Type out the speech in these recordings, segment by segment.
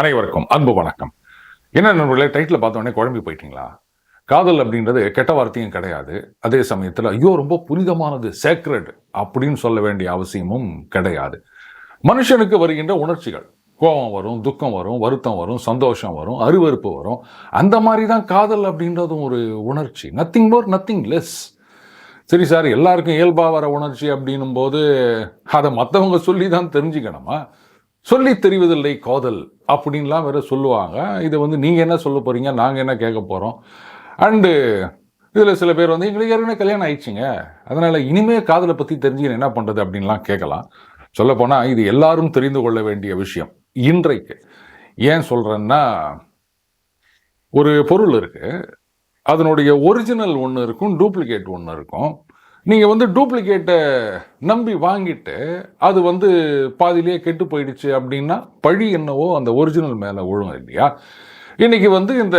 அனைவருக்கும் அன்பு வணக்கம். என்ன நண்பர்களே டைட்டில் பார்த்தோன்னே குழம்பு குழம்பி போயிட்டீங்களா? காதல் அப்படின்றது கெட்ட வார்த்தையும் கிடையாது. அதே சமயத்தில் ஐயோ ரொம்ப புனிதமானது சேக்ரட் அப்படின்னு சொல்ல வேண்டிய அவசியமும் கிடையாது. மனுஷனுக்கு வருகின்ற உணர்ச்சிகள் கோபம் வரும் துக்கம் வரும் வருத்தம் வரும் சந்தோஷம் வரும் அருவருப்பு வரும். அந்த மாதிரி தான் காதல் அப்படின்றதும் ஒரு உணர்ச்சி. நத்திங் மோர் நத்திங் லெஸ் சரி சார் எல்லாருக்கும் இயல்பாக வர உணர்ச்சி அப்படின்னும் போது அதை மற்றவங்க சொல்லி தான் தெரிஞ்சுக்கணுமா? சொல்லி தெரிவதில்லை காதல் அப்படின்லாம் வேற சொல்லுவாங்க. இதை வந்து நீங்கள் என்ன சொல்ல போகிறீங்க நாங்கள் என்ன கேட்க போகிறோம் அண்டு இதில் சில பேர் வந்து எங்களுக்கு ஏற்கனவே கல்யாணம் ஆயிடுச்சுங்க. அதனால் இனிமே காதலை பற்றி தெரிஞ்சுக்க என்ன பண்ணுறது அப்படின்லாம் கேட்கலாம். சொல்லப்போனால் இது எல்லாரும் தெரிந்து கொள்ள வேண்டிய விஷயம் இன்றைக்கு. ஏன் சொல்கிறேன்னா ஒரு பொருள் இருக்குது அதனுடைய ஒரிஜினல் ஒன்று இருக்கும் டூப்ளிகேட் ஒன்று இருக்கும். நீங்கள் வந்து டூப்ளிகேட்டை நம்பி வாங்கிட்டு அது வந்து பாதியிலேயே கெட்டு போயிடுச்சு அப்படின்னா பழி என்னவோ அந்த ஒரிஜினல் மேலே விழும் இல்லையா? இன்றைக்கி வந்து இந்த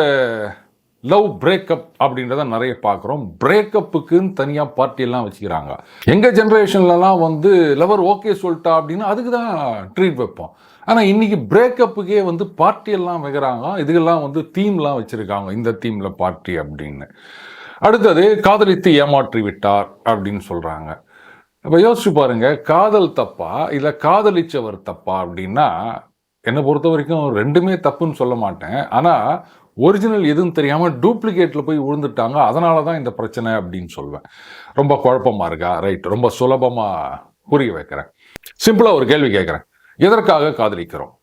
லவ் பிரேக்கப் அப்படின்றத நிறைய பார்க்குறோம். பிரேக்கப்புக்குன்னு தனியாக பார்ட்டியெல்லாம் வச்சுக்கிறாங்க. எங்கள் ஜென்ரேஷன்லலாம் வந்து லவர் ஓகே சொல்லிட்டா அப்படின்னா அதுக்கு தான் ட்ரீட் வைப்போம். ஆனால் இன்றைக்கி பிரேக்கப்புக்கே வந்து பார்ட்டியெல்லாம் வைக்கிறாங்க. இதுக்கெல்லாம் வந்து தீம்லாம் வச்சுருக்காங்க. இந்த தீமில் பார்ட்டி அப்படின்னு. அடுத்தது காதலித்து ஏமாற்றி விட்டார் அப்படின்னு சொல்கிறாங்க இப்போ யோசிச்சு பாருங்க காதல் தப்பா இல்லை காதலிச்சவர் தப்பா அப்படின்னா என்னை பொறுத்த வரைக்கும் ரெண்டுமே தப்புன்னு சொல்ல மாட்டேன். ஆனால் ஒரிஜினல் எதுவும் தெரியாமல் டூப்ளிகேட்டில் போய் விழுந்துட்டாங்க அதனால தான் இந்த பிரச்சனை அப்படின்னு சொல்வேன். ரொம்ப குழப்பமா இருக்கா? ரைட் ரொம்ப சுலபமாக புரிய வைக்கிறேன். சிம்பிளாக ஒரு கேள்வி கேட்குறேன். எதற்காக காதலிக்கிறோம்?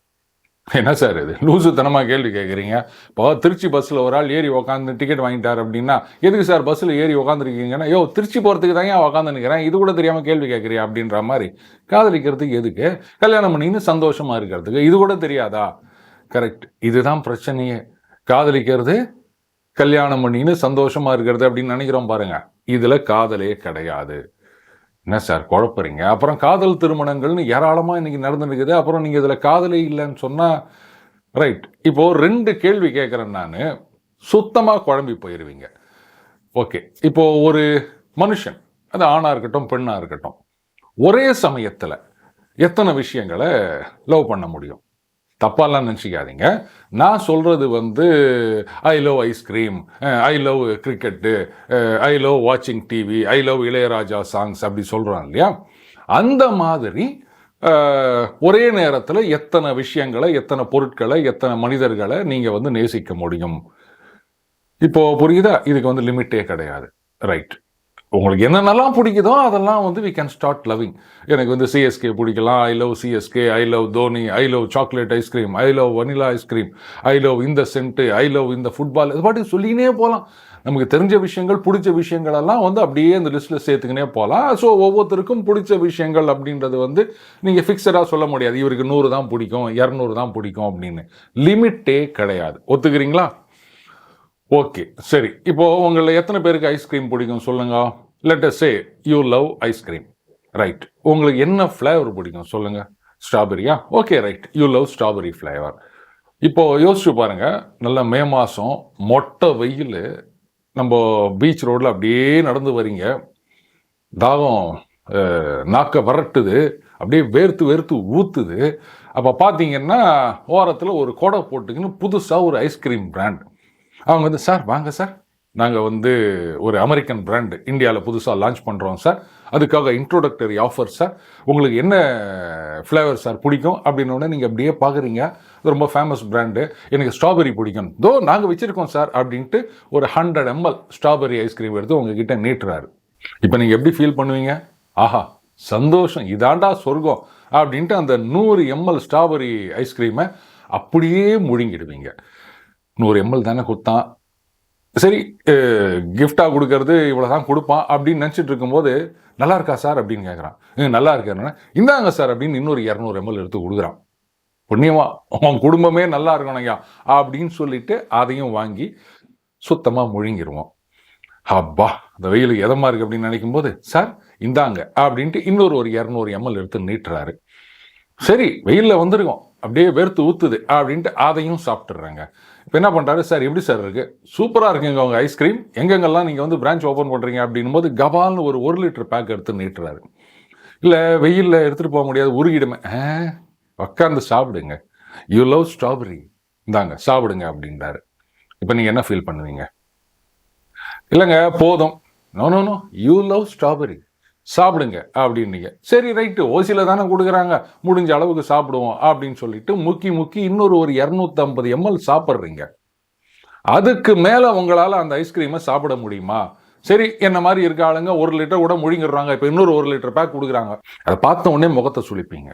என்ன சார் இது? லூசுத்தனமாக கேள்வி கேட்குறீங்க இப்போ திருச்சி பஸ்ஸில் ஒரு ஆள் ஏறி உக்காந்து டிக்கெட் வாங்கிட்டார் அப்படின்னா எதுக்கு சார் பஸ்ஸில் ஏறி உக்காந்துருக்கீங்கன்னா? யோ திருச்சி போகிறதுக்கு தான் ஏன் உக்காந்து நிற்கிறேன் இது கூட தெரியாமல் கேள்வி கேட்குறியா அப்படின்ற மாதிரி. காதலிக்கிறதுக்கு எதுக்கு? கல்யாணம் பண்ணின்னு சந்தோஷமாக இருக்கிறதுக்கு இது கூட தெரியாதா? கரெக்ட் இதுதான் பிரச்சனையே. காதலிக்கிறது கல்யாணம் பண்ணின்னு சந்தோஷமாக இருக்கிறது அப்படின்னு நினைக்கிறோம் பாருங்கள் இதில் காதலே கிடையாது. என்ன சார் குழப்பறீங்க? அப்புறம் காதல் திருமணங்கள்னு ஏராளமாக இன்றைக்கி நடந்துருக்குது. அப்புறம் நீங்கள் இதில் காதலே இல்லைன்னு சொன்னால் ரைட் இப்போது ரெண்டு கேள்வி கேட்குறேன் நான். சுத்தமாக குழம்பி போயிடுவீங்க ஓகே. இப்போது ஒரு மனுஷன் அது ஆணாக இருக்கட்டும் பெண்ணாக இருக்கட்டும் ஒரே சமயத்தில் எத்தனை விஷயங்களை லவ் பண்ண முடியும்? தப்பாலாம் நினச்சிக்காதீங்க. நான் சொல்கிறது வந்து I love ice cream I love cricket I love வாட்சிங் TV I love Ilaiyaraaja songs அப்படி சொல்கிறோம் இல்லையா? அந்த மாதிரி eh, ஒரே நேரத்தில் எத்தனை விஷயங்களை எத்தனை பொருட்களை எத்தனை மனிதர்களை நீங்கள் வந்து நேசிக்க முடியும்? இப்போது புரியுதா? இதுக்கு வந்து லிமிட்டே கிடையாது. ரைட். உங்களுக்கு என்னென்னலாம் பிடிக்குதோ அதெல்லாம் வந்து வி கேன் ஸ்டார்ட் லவ்விங் எனக்கு வந்து சிஎஸ்கே பிடிக்கலாம். I love CSK I love Dhoni I love chocolate ice cream I love vanilla ice cream I love இந்த சென்ட்டு ஐ லவ் இந்த ஃபுட்பால் இது பாட்டுக்கு சொல்லினே போகலாம் நமக்கு தெரிஞ்ச விஷயங்கள் பிடிச்ச விஷயங்கள் எல்லாம் வந்து அப்படியே இந்த லிஸ்ட்டில் சேர்த்துக்கினே போகலாம் ஸோ ஒவ்வொருத்தருக்கும் பிடிச்ச விஷயங்கள் அப்படின்றது வந்து நீங்கள் ஃபிக்ஸடாக சொல்ல முடியாது. இவருக்கு நூறு தான் பிடிக்கும் இரநூறு தான் பிடிக்கும் அப்படின்னு. லிமிட்டே கிடையாது. ஒத்துக்கிறீங்களா? ஓகே சரி. இப்போது உங்களில் எத்தனை பேருக்கு ஐஸ்கிரீம் பிடிக்கும் சொல்லுங்கள் let say you love ice cream right உங்களுக்கு என்ன ஃப்ளேவர் பிடிக்கும் சொல்லுங்கள் ஸ்ட்ராபெரியா okay right you love strawberry flavour இப்போது யோசிச்சு பாருங்கள் நல்ல மே மாதம் மொட்டை வெயில். நம்ம பீச் ரோடில் அப்படியே நடந்து வரீங்க தாகம் நாக்க வரட்டுது. அப்படியே வேர்த்து வேர்த்து ஊற்றுது அப்போ பார்த்தீங்கன்னா ஓரத்தில் ஒரு கொடை போட்டுக்கின்னு புதுசாக ஒரு ஐஸ்கிரீம் பிராண்ட் அவங்க வந்து சார் வாங்க சார். நாங்கள் வந்து ஒரு அமெரிக்கன் பிராண்டு இந்தியாவில் புதுசாக லான்ச் பண்ணுறோம் சார் அதுக்காக இன்ட்ரோடக்டரி ஆஃபர் சார் உங்களுக்கு என்ன ஃப்ளேவர் சார் பிடிக்கும் அப்படின்னு நீங்கள் அப்படியே பார்க்குறீங்க அது ரொம்ப ஃபேமஸ் பிராண்டு எனக்கு ஸ்ட்ராபெரி பிடிக்கும். தோ நாங்கள் வச்சுருக்கோம் சார் அப்படின்ட்டு ஒரு ஹண்ட்ரட் எம்எல் ஸ்ட்ராபெரி ஐஸ்கிரீம் எடுத்து உங்ககிட்ட நீட்டுறாரு. இப்போ நீங்கள் எப்படி ஃபீல் பண்ணுவீங்க? ஆஹா சந்தோஷம். இதாண்டா சொர்க்கம் அப்படின்ட்டு அந்த நூறு எம்எல் ஸ்ட்ராபெரி ஐஸ்கிரீமை அப்படியே முழுங்கிடுவீங்க. நூறு எம்எல் தானே கொடுத்தான் சரி கிஃப்டாக கொடுக்கறது இவ்வளோ தான் கொடுப்பான் அப்படின்னு நினச்சிட்டு இருக்கும்போது நல்லா இருக்கா சார்? அப்படின்னு கேட்குறான் நல்லா இருக்கேன்னா இந்தாங்க சார் அப்படின்னு இன்னொரு இரநூறு எம்எல் எடுத்து கொடுக்குறான். புண்ணியமா உன் குடும்பமே நல்லா இருக்கணும் ஐயா அப்படின்னு சொல்லிட்டு அதையும் வாங்கி சுத்தமாக முழுங்கிடுவோம் அப்பா அந்த வெயிலுக்கு எதமா இருக்குது அப்படின்னு நினைக்கும் போது சார் இந்தாங்க அப்படின்ட்டு இன்னொரு ஒரு இரநூறு எம்எல் எடுத்து நீட்டுறாரு. சரி வெயிலில் வந்திருக்கோம். அப்படியே வெறுத்து ஊத்துது அப்படின்ட்டு அதையும் சாப்பிட்டுறாங்க. இப்போ என்ன பண்ணுறாரு சார் எப்படி சார் இருக்குது சூப்பராக இருக்குங்க உங்கள் ஐஸ்கிரீம் எங்கெங்கெல்லாம் நீங்கள் வந்து பிரான்ச் ஓப்பன் பண்ணுறீங்க அப்படின்னும் போது கபால்னு ஒரு ஒரு லிட்டர் பேக் எடுத்து நீட்டுறாரு. இல்லை வெயிலில் எடுத்துகிட்டு போக முடியாது உருகிடுமே. ஆ, உக்காந்து சாப்பிடுங்க. யூ லவ் ஸ்ட்ராபெரி இந்தாங்க சாப்பிடுங்க அப்படின்றாரு. இப்போ நீங்கள் என்ன ஃபீல் பண்ணுவீங்க? இல்லைங்க போதும். No no no you love strawberry சாப்பிடுங்க அப்படின்னீங்க. சரி ரைட்டு ஓசியில் தானே கொடுக்குறாங்க. முடிஞ்ச அளவுக்கு சாப்பிடுவோம் அப்படின்னு சொல்லிட்டு முக்கி முக்கி இன்னொரு ஒரு இரநூத்தம்பது எம்எல் சாப்பிட்றீங்க. அதுக்கு மேலே உங்களால் அந்த ஐஸ்கிரீமை சாப்பிட முடியுமா? சரி என்ன மாதிரி இருக்க ஆளுங்க? ஒரு லிட்டர் கூட முழுங்கிடுறாங்க. இப்போ இன்னொரு ஒரு லிட்டர் பேக் கொடுக்குறாங்க. அதை பார்த்த உடனே முகத்தை சுழிப்பீங்க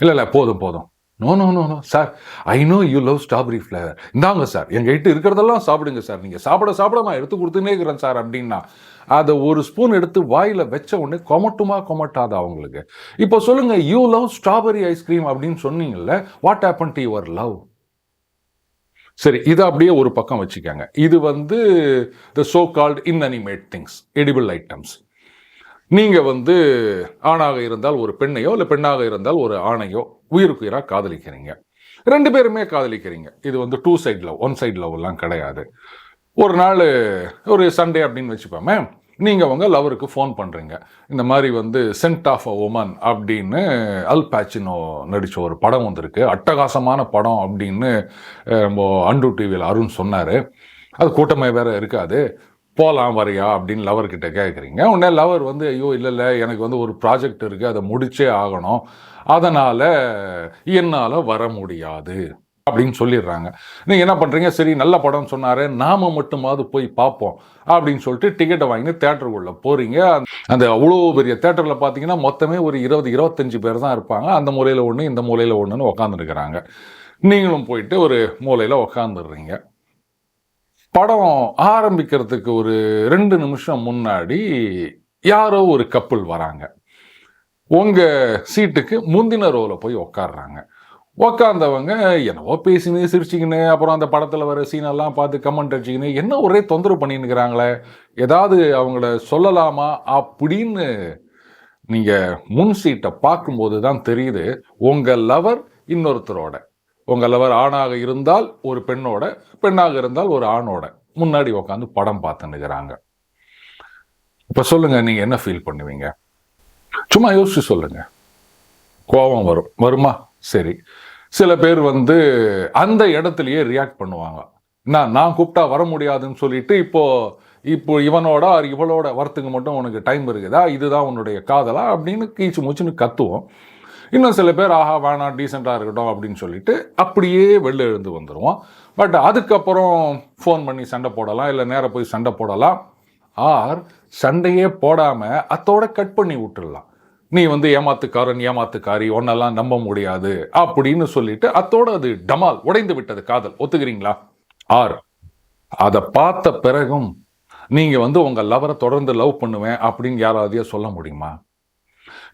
இல்லை இல்லை போதும் போதும். No no no no sir I know you love strawberry flavour இந்தாங்க சார் எங்கள்கிட்ட இருக்கிறதெல்லாம் சாப்பிடுங்க சார் நீங்கள் சாப்பிட சாப்பிட நான் எடுத்து கொடுத்துனே இருக்கிறேன் சார் அப்படின்னா. அதை ஒரு ஸ்பூன் எடுத்து வாயில் வச்ச உடனே கொமட்டுமா கொமட்டாதா அவங்களுக்கு? இப்போ சொல்லுங்கள் யூ லவ் ஸ்ட்ராபெரி ஐஸ்கிரீம் அப்படின்னு சொன்னீங்கல்ல what happen to your love சரி இதை அப்படியே ஒரு பக்கம் வச்சுக்கோங்க. இது வந்து the so called inanimate things edible items நீங்கள் வந்து ஆணாக இருந்தால் ஒரு பெண்ணையோ இல்லை பெண்ணாக இருந்தால் ஒரு ஆணையோ உயிருக்குயிராக காதலிக்கிறீங்க. ரெண்டு பேருமே காதலிக்கிறீங்க. இது வந்து two side love one side லவ்லாம் கிடையாது. ஒரு நாள் ஒரு சண்டே அப்படின்னு வச்சுப்போமே நீங்கள் உங்கள் லவருக்கு ஃபோன் பண்ணுறீங்க இந்த மாதிரி வந்து சென்ட் ஆஃப் அ உமன் அப்படின்னு அல் பேச்சினோ நடித்த ஒரு படம் வந்திருக்கு. அட்டகாசமான படம் அப்படின்னு நம்ம அண்டு டிவியில் அருண் சொன்னார். அது கூட்டமே வேறு இருக்காது. போகலாம் வரையா அப்படின்னு லவர்கிட்ட கேட்குறீங்க உடனே லவர் வந்து ஐயோ இல்லை இல்லை எனக்கு வந்து ஒரு ப்ராஜெக்ட் இருக்குது அதை முடிச்சே ஆகணும். அதனால் என்னால் வர முடியாது. அப்படின்னு சொல்லிடுறாங்க. நீங்கள் என்ன பண்ணுறீங்க சரி நல்ல படம் சொன்னார். நாம் மட்டுமாவது போய் பார்ப்போம். அப்படின்னு சொல்லிட்டு டிக்கெட்டை வாங்கி தேட்டருக்குள்ளே போகிறீங்க அந்த அவ்வளோ பெரிய தேட்டரில் பார்த்தீங்கன்னா மொத்தமே ஒரு இருபது இருபத்தஞ்சி பேர் தான் இருப்பாங்க. அந்த மூலையில் ஒன்று இந்த மூலையில் ஒன்றுன்னு உக்காந்துருக்கிறாங்க. நீங்களும் போயிட்டு ஒரு மூலையில் உக்காந்துடுறீங்க. படம் ஆரம்பிக்கிறதுக்கு ஒரு ரெண்டு நிமிஷம் முன்னாடி யாரோ ஒரு கப்பல் வராங்க. உங்கள் சீட்டுக்கு முந்தின ரோவில் போய் உக்காடுறாங்க உக்காந்தவங்க என்னவோ பேசினு சிரிச்சிக்கின்னு அப்புறம் அந்த படத்தில் வர சீனெல்லாம் பார்த்து கமெண்ட் அடிச்சுக்கின்னு என்ன ஒரே தொந்தரவு பண்ணின்னுக்கிறாங்களே? ஏதாவது அவங்கள சொல்லலாமா? அப்படின்னு நீங்கள் முன் சீட்டை பார்க்கும்போது தான் தெரியுது உங்கள் லவர் இன்னொருத்தரோட. உங்கள் லவர் ஆணாக இருந்தால் ஒரு பெண்ணோட பெண்ணாக இருந்தால் ஒரு ஆணோட. முன்னாடி உட்காந்து படம் பார்த்துன்னுக்கிறாங்க இப்போ சொல்லுங்கள் நீங்கள் என்ன ஃபீல் பண்ணுவீங்க? சும்மா யோசிச்சு சொல்லுங்கள் கோபம் வரும். வருமா? சரி. சில பேர் வந்து அந்த இடத்துலையே ரியாக்ட் பண்ணுவாங்க. நான் நான் கூப்பிட்டா வர முடியாதுன்னு சொல்லிட்டு இப்போ இப்போ இவனோட or இவளோட வரத்துக்கு மட்டும் உனக்கு டைம் இருக்குதா? இதுதான் உன்னுடைய காதலா? அப்படின்னு கீச்சு மூச்சுன்னு கத்துவோம். இன்னும் சில பேர் ஆஹா வேணாம் டீசெண்டாக இருக்கட்டும் அப்படின்னு சொல்லிட்டு அப்படியே வெளில எழுந்து வந்துடுவோம் பட் அதுக்கப்புறம் ஃபோன் பண்ணி சண்டை போடலாம் இல்லை நேராக போய் சண்டை போடலாம். ஆர் சண்டையே போடாமல் அத்தோட கட் பண்ணி விட்டுடலாம். நீ வந்து ஏமாத்துக்காரன் ஏமாத்துக்காரி ஒன்னெல்லாம் நம்ப முடியாது அப்படின்னு சொல்லிட்டு அத்தோட அது டமால் உடைந்து விட்டது காதல். ஒத்துக்கிறீங்களா? ஆர் அதை பார்த்த பிறகும் நீங்கள் வந்து உங்கள் லவரை தொடர்ந்து லவ் பண்ணுவேன் அப்படின்னு யாராவதையோ சொல்ல முடியுமா?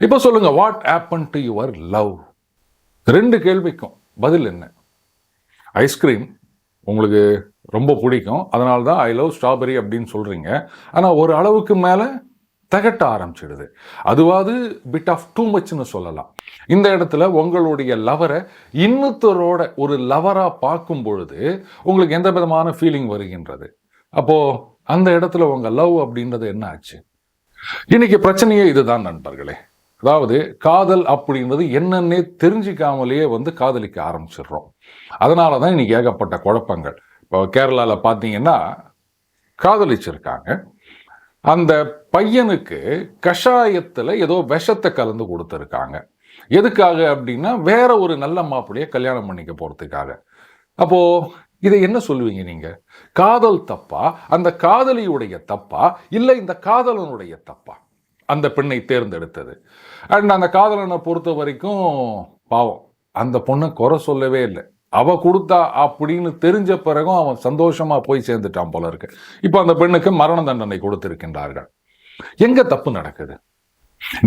இப்போ சொல்லுங்க what happen to your love ரெண்டு கேள்விக்கும் பதில் என்ன? ஐஸ்கிரீம் உங்களுக்கு ரொம்ப பிடிக்கும். அதனால தான் ஐ லவ் ஸ்ட்ராபெரி அப்படின்னு சொல்கிறீங்க ஆனால் ஒரு அளவுக்கு மேலே தகட்ட ஆரம்பிச்சிடுது. அதுவாது பிட் ஆஃப் டூ மச்னு சொல்லலாம். இந்த இடத்துல உங்களுடைய லவரை இன்னொருத்தரோட ஒரு லவராக பார்க்கும் பொழுது உங்களுக்கு எந்த விதமான ஃபீலிங் வருகின்றது? அப்போது அந்த இடத்துல உங்கள் லவ் அப்படின்றது என்ன ஆச்சு? இன்னைக்கு பிரச்சனையே இதுதான் நண்பர்களே. அதாவது காதல் அப்படின்றது என்னென்னே தெரிஞ்சிக்காமலேயே வந்து காதலிக்க ஆரம்பிச்சிடுறோம். அதனால தான் இன்னைக்கு ஏகப்பட்ட குழப்பங்கள். இப்போ கேரளாவில் பார்த்தீங்கன்னா காதலிச்சிருக்காங்க. அந்த பையனுக்கு கஷாயத்தில் ஏதோ விஷத்தை கலந்து கொடுத்துருக்காங்க. எதுக்காக அப்படின்னா வேற ஒரு நல்ல மாப்பிள்ளைய கல்யாணம் பண்ணிக்க போகிறதுக்காக அப்போது இதை என்ன சொல்லுவீங்க நீங்கள் காதல் தப்பா? அந்த காதலியுடைய தப்பா? இல்லை இந்த காதலனுடைய தப்பா? அந்த பெண்ணை தேர்ந்தெடுத்தது. அண்ட் அந்த காதலனை பொறுத்த வரைக்கும் பாவம். அந்த பொண்ணை குறை சொல்லவே இல்லை. அவள் கொடுத்தா அப்படின்னு தெரிஞ்ச பிறகும் அவன் சந்தோஷமாக போய் சேர்ந்துட்டான் போல இருக்கு. இப்போ அந்த பெண்ணுக்கு மரண தண்டனை கொடுத்திருக்கின்றார்கள். எங்கே தப்பு நடக்குது?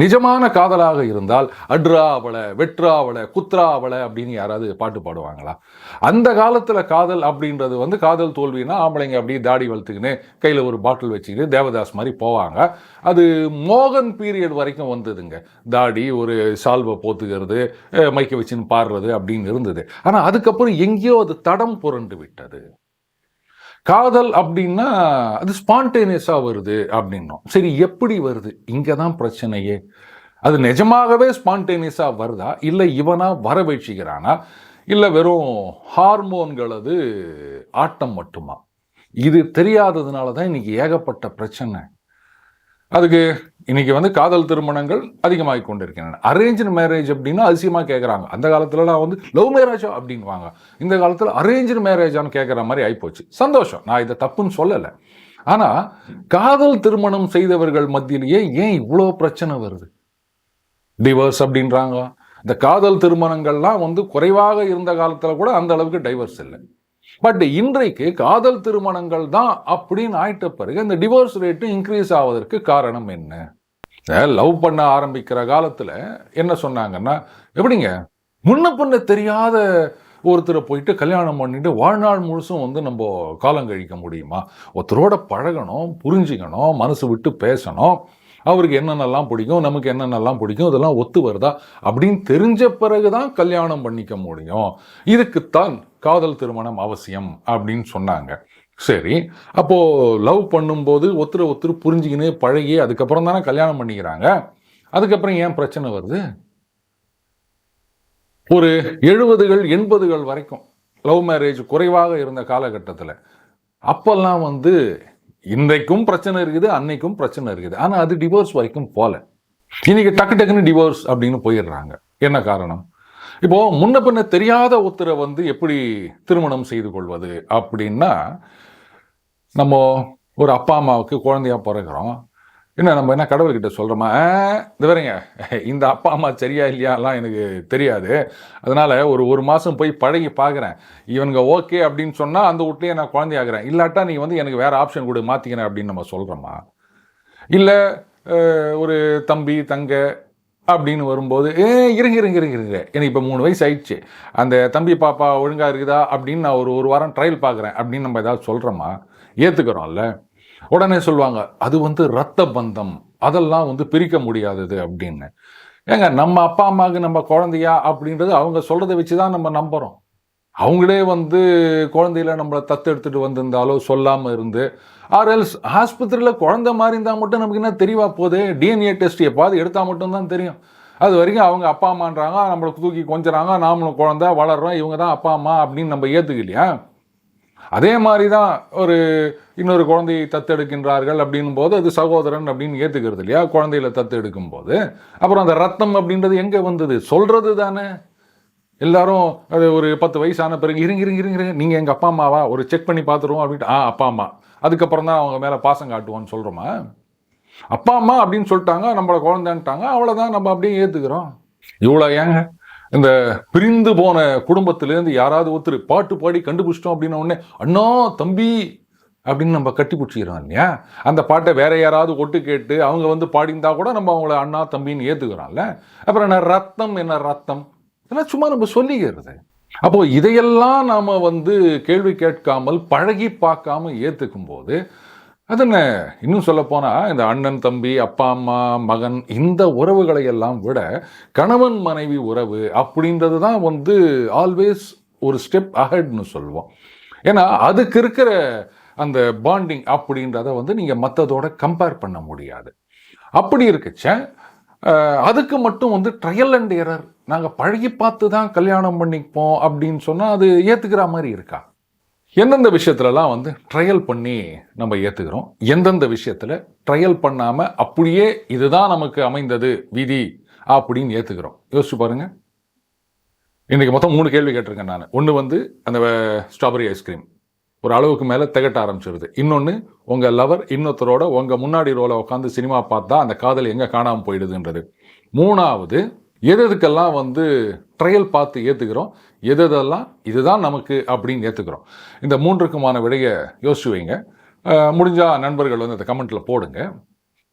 நிஜமான காதலாக இருந்தால் அட்ரா அவளை வெட்ரா குத்ரா அப்படின்னு யாராவது பாட்டு பாடுவாங்களா? அந்த காலத்தில் காதல் அப்படின்றது வந்து காதல் தோல்வினா ஆம்பளைங்க அப்படியே தாடி வளர்த்துக்கின்னு கையில் ஒரு பாட்டில் வச்சுக்கிட்டு தேவதாஸ் மாதிரி போவாங்க. அது மோகன் பீரியட் வரைக்கும் வந்ததுங்க. தாடி ஒரு சால்வை போத்துக்கிறது மைக்க வச்சுன்னு பாடுறது அப்படின்னு இருந்தது. ஆனால் அதுக்கப்புறம் எங்கேயோ அது தடம் புரண்டு விட்டது. காதல் அப்படின்னா அது ஸ்பான்டேனியஸாக வருது அப்படின்னோம். சரி எப்படி வருது? இங்கே தான் பிரச்சனையே. அது நிஜமாகவே ஸ்பான்டேனியஸாக வருதா? இல்லை இவனா வர வச்சுக்கிறானா இல்லை வெறும் ஹார்மோன்களது ஆட்டம் மட்டுமா? இது தெரியாததுனால தான் இன்றைக்கி ஏகப்பட்ட பிரச்சனை. அதுக்கு இன்னைக்கு வந்து காதல் திருமணங்கள் அதிகமாகி கொண்டிருக்கின்றன. அரேஞ்ச் மேரேஜ் அப்படின்னா அதிசயமாக கேட்குறாங்க அந்த காலத்துலலாம் வந்து லவ் மேரேஜா அப்படின்வாங்க இந்த காலத்தில் அரேஞ்ச் மேரேஜான்னு கேட்குற மாதிரி ஆகிப்போச்சு சந்தோஷம். நான் இதை தப்புன்னு சொல்லலை. ஆனால் காதல் திருமணம் செய்தவர்கள் மத்தியிலேயே ஏன் இவ்வளோ பிரச்சனை வருது? டிவோர்ஸ் அப்படின்றாங்க இந்த காதல் திருமணங்கள்லாம் வந்து குறைவாக இருந்த காலத்தில் கூட அந்த அளவுக்கு டைவர்ஸ் இல்லை. பட் இன்றைக்கு காதல் திருமணங்கள் தான் அப்படின்னு ஆயிட்ட பிறகு இந்த டிவோர்ஸ் ரேட்டு இன்க்ரீஸ் ஆவதற்கு காரணம் என்ன? லவ் பண்ண ஆரம்பிக்கிற காலத்தில் என்ன சொன்னாங்கன்னா எப்படிங்க? முன்ன பின்ன தெரியாத ஒருத்தரை போயிட்டு கல்யாணம் பண்ணிட்டு வாழ்நாள் முழுசும் வந்து நம்ம காலம் கழிக்க முடியுமா? ஒருத்தரோட பழகணும் புரிஞ்சுக்கணும் மனசு விட்டு பேசணும். அவருக்கு என்னென்னலாம் பிடிக்கும் நமக்கு என்னென்னலாம் பிடிக்கும் இதெல்லாம் ஒத்து வருதா அப்படின்னு தெரிஞ்ச பிறகு தான் கல்யாணம் பண்ணிக்க முடியும். இதுக்குத்தான் காதல் திருமணம் அவசியம் அப்படின்னு சொன்னாங்க. சரி அப்போது லவ் பண்ணும்போது ஒருத்தர் ஒருத்தர் புரிஞ்சுக்கின்னு பழகி அதுக்கப்புறம் தானே கல்யாணம் பண்ணிக்கிறாங்க. அதுக்கப்புறம் ஏன் பிரச்சனை வருது? ஒரு எழுபதுகள் எண்பதுகள் வரைக்கும் லவ் மேரேஜ் குறைவாக இருந்த காலகட்டத்தில் அப்போல்லாம் வந்து இன்றைக்கும் பிரச்சனை இருக்குது அன்னைக்கும் பிரச்சனை இருக்குது. ஆனால் அது டிவோர்ஸ் வரைக்கும் போல. இன்னைக்கு டக்கு டக்குன்னு டிவோர்ஸ் அப்படின்னு போயிடுறாங்க. என்ன காரணம்? இப்போ முன்ன பின்ன தெரியாத ஒருத்தரை வந்து எப்படி திருமணம் செய்து கொள்வது அப்படின்னா நம்ம ஒரு அப்பா அம்மாவுக்கு குழந்தையா பிறகுறோம் என்ன நம்ம என்ன கடவுள்கிட்ட சொல்கிறோமா இது வரீங்க இந்த அப்பா அம்மா சரியா இல்லையாலாம் எனக்கு தெரியாது. அதனால் ஒரு ஒரு மாதம் போய் பழகி பார்க்குறேன். இவனுங்க ஓகே அப்படின்னு சொன்னால் அந்த வீட்லேயே நான் குழந்தையாகிறேன் இல்லாட்டா நீ வந்து எனக்கு வேறு ஆப்ஷன் கொடு மாற்றிக்கிறேன் அப்படின்னு நம்ம சொல்கிறோமா இல்லை ஒரு தம்பி தங்க அப்படின்னு வரும்போது ஏ இருங்க இருங்க இருங்க இருங்க. எனக்கு இப்போ மூணு வயசு ஆயிடுச்சு. அந்த தம்பி பாப்பா ஒழுங்காக இருக்குதா? அப்படின்னு நான் ஒரு ஒரு வாரம் ட்ரையல் பார்க்குறேன் அப்படின்னு நம்ம ஏதாவது சொல்கிறோமா ஏற்றுக்கிறோம்ல உடனே சொல்லுவாங்க அது வந்து ரத்த பந்தம். அதெல்லாம் வந்து பிரிக்க முடியாதது அப்படின்னு. ஏங்க நம்ம அப்பா அம்மாவுக்கு நம்ம குழந்தையா அப்படின்றது அவங்க சொல்கிறத வச்சு தான் நம்ம நம்புகிறோம் அவங்களே வந்து குழந்தையில நம்மளை தத்தெடுத்துட்டு வந்திருந்தாலோ சொல்லாமல் இருந்து ஆர் எல்ஸ் ஆஸ்பத்திரியில் குழந்த மாதிரி இருந்தால் மட்டும் நமக்கு என்ன தெரியவா போகுது? டிஎன்ஏ டெஸ்ட் எப்பாவது எடுத்தால் மட்டும்தான் தெரியும். அது வரைக்கும் அவங்க அப்பா அம்மான்றாங்க நம்மளை தூக்கி கொஞ்சறாங்க நாமளும் குழந்த வளர்றோம் இவங்க தான் அப்பா அம்மா அப்படின்னு நம்ம ஏற்றுக்கலையா அதே மாதிரி தான் ஒரு இன்னொரு குழந்தையை தத்தெடுக்கின்றார்கள் அப்படின்னும் போது அது சகோதரன் அப்படின்னு ஏற்றுக்கிறது இல்லையா? குழந்தையில தத்தெடுக்கும் போது அப்புறம் அந்த ரத்தம் அப்படின்றது எங்கே வந்தது? சொல்கிறது தானே. எல்லாரும் அது ஒரு பத்து வயசான பிறகு இருங்க இருங்க இருங்க இருங்க. நீங்கள் எங்கள் அப்பா அம்மாவா? ஒரு செக் பண்ணி பார்த்துருவோம் அப்படின்ட்டு ஆ அப்பா அம்மா. அதுக்கப்புறம் தான் அவங்க மேலே பாசம் காட்டுவோன்னு சொல்கிறோமா அப்பா அம்மா அப்படின்னு சொல்லிட்டாங்க நம்மளை குழந்தைன்ட்டாங்க அவ்வளோதான் நம்ம அப்படியே ஏற்றுக்கிறோம் இவ்வளோ ஏங்க? இந்த பிரிந்து போன குடும்பத்திலேருந்து யாராவது ஒருத்தர் பாட்டு பாடி கண்டுபிடிச்சிட்டோம் அப்படின்ன உடனே அண்ணா தம்பி அப்படின்னு நம்ம கட்டி பிடிச்சிக்கிறோம் இல்லையா? அந்த பாட்டை வேற யாராவது ஒட்டு கேட்டு அவங்க வந்து பாடிந்தா கூட நம்ம அவங்கள அண்ணா தம்பின்னு ஏற்றுக்கிறோம்ல அப்புறம் என்ன ரத்தம் என்ன ரத்தம்? இதெல்லாம் சும்மா நம்ம சொல்லிக்கிறது. அப்போது இதையெல்லாம் நாம் வந்து கேள்வி கேட்காமல் பழகி பார்க்காம ஏற்றுக்கும் போது அது என்ன இன்னும் சொல்லப்போனால் இந்த அண்ணன் தம்பி அப்பா அம்மா மகன் இந்த உறவுகளை எல்லாம் விட கணவன் மனைவி உறவு அப்படின்றது தான் வந்து ஆல்வேஸ் ஒரு ஸ்டெப் அஹெட்னு சொல்லுவோம் ஏன்னா அதுக்கு இருக்கிற அந்த பாண்டிங் அப்படின்றத வந்து நீங்கள் மற்றதோட கம்பேர் பண்ண முடியாது. அப்படி இருக்குச்ச அதுக்கு மட்டும் வந்து ட்ரையல் அண்ட் எரர் நாங்கள் பழகி பார்த்து தான் கல்யாணம் பண்ணிப்போம் அப்படின்னு சொன்னால் அது ஏற்றுக்கிற மாதிரி இருக்கா? எந்தெந்த விஷயத்துலலாம் வந்து ட்ரையல் பண்ணி நம்ம ஏற்றுக்கிறோம் எந்தெந்த விஷயத்தில் ட்ரையல் பண்ணாமல் அப்படியே இதுதான் நமக்கு அமைந்தது விதி அப்படின்னு ஏற்றுக்கிறோம் யோசிச்சு பாருங்கள் இன்றைக்கி மொத்தம் மூணு கேள்வி கேட்டிருக்கேன் நான். ஒன்று வந்து அந்த ஸ்ட்ராபெரி ஐஸ்கிரீம் ஒரு அளவுக்கு மேலே திகட்ட ஆரம்பிச்சிருது. இன்னொன்று உங்கள் லவர் இன்னொருத்தரோட உங்கள் முன்னாடி ரோலை உட்காந்து சினிமா பார்த்தா அந்த காதல் எங்கே காணாமல் போயிடுதுன்றது. மூணாவது எது எதுக்கெல்லாம் வந்து ட்ரையல் பார்த்து ஏற்றுக்கிறோம் எது எதெல்லாம் இதுதான் நமக்கு அப்படின்னு ஏற்றுக்கிறோம் இந்த மூன்றுக்குமான விடையை யோசிச்சு வைங்க. முடிஞ்சால் நண்பர்கள் வந்து இந்த கமெண்ட்டில் போடுங்க.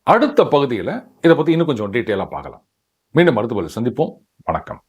அடுத்த பகுதியில் இதை பற்றி இன்னும் கொஞ்சம் டீட்டெயிலாக பார்க்கலாம். மீண்டும் மருத்துவர்கள் சந்திப்போம். வணக்கம்.